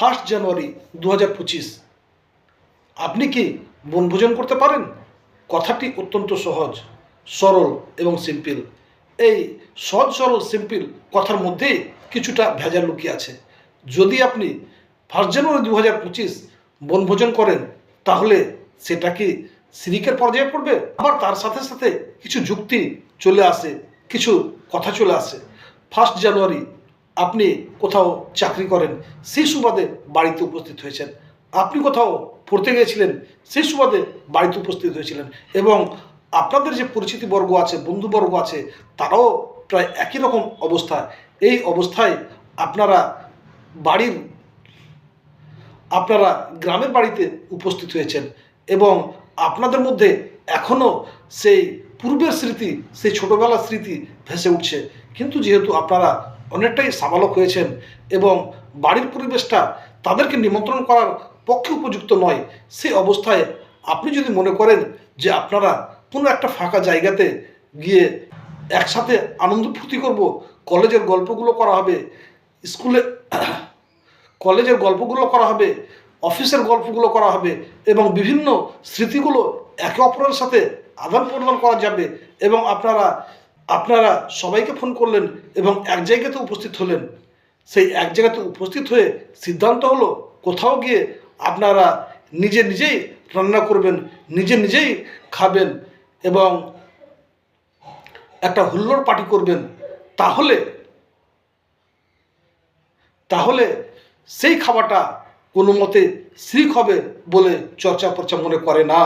First January দু হাজার পঁচিশ। আপনি কি বনভোজন করতে পারেন? কথাটি অত্যন্ত সহজ, সরল এবং সিম্পল। এই সহজ, সরল, সিম্পল কথার মধ্যেই কিছুটা ভেজাল লুকিয়ে আছে। যদি আপনি ফার্স্ট জানুয়ারি দু হাজার পঁচিশ বনভোজন করেন, তাহলে সেটা কি সিরিকের পর্যায়ে পড়বে আবার তার সাথে সাথে কিছু যুক্তি চলে আসে, কিছু কথা চলে আসে। ফার্স্ট জানুয়ারি আপনি কোথাও চাকরি করেন, সেই সুবাদে বাড়িতে উপস্থিত হয়েছেন। আপনি কোথাও পড়তে গিয়েছিলেন, সেই সুবাদে বাড়িতে উপস্থিত হয়েছিলেন এবং আপনাদের যে পরিচিতি বর্গ আছে বন্ধুবর্গ আছে, তারাও প্রায় একই রকম অবস্থা। এই অবস্থায় আপনারা বাড়ির, আপনারা গ্রামের বাড়িতে উপস্থিত হয়েছেন এবং আপনাদের মধ্যে এখনও সেই পূর্বের স্মৃতি, সেই ছোটোবেলার স্মৃতি ভেসে উঠছে। কিন্তু যেহেতু আপনারা অনেকটাই সাবালক হয়েছেন এবং বাড়ির পরিবেশটা তাদেরকে নিমন্ত্রণ করার পক্ষে উপযুক্ত নয় সেই অবস্থায় আপনি যদি মনে করেন যে আপনারা কোনো একটা ফাঁকা জায়গাতে গিয়ে একসাথে আনন্দ ফুর্তি করব, কলেজের গল্পগুলো করা হবে, স্কুলে কলেজের গল্পগুলো করা হবে, অফিসের গল্পগুলো করা হবে এবং বিভিন্ন স্মৃতিগুলো একে অপরের সাথে আদান প্রদান করা যাবে এবং আপনারা আপনারা সবাইকে ফোন করলেন এবং এক জায়গাতে উপস্থিত হলেন। সেই এক জায়গাতে উপস্থিত হয়ে সিদ্ধান্ত হলো কোথাও গিয়ে আপনারা নিজে নিজেই রান্না করবেন, নিজে নিজেই খাবেন এবং একটা হুল্লোড় পার্টি করবেন। তাহলে তাহলে সেই খাবারটা কোনো মতে শ্রিক হবে বলে চর্চা পর্চা মনে করে না।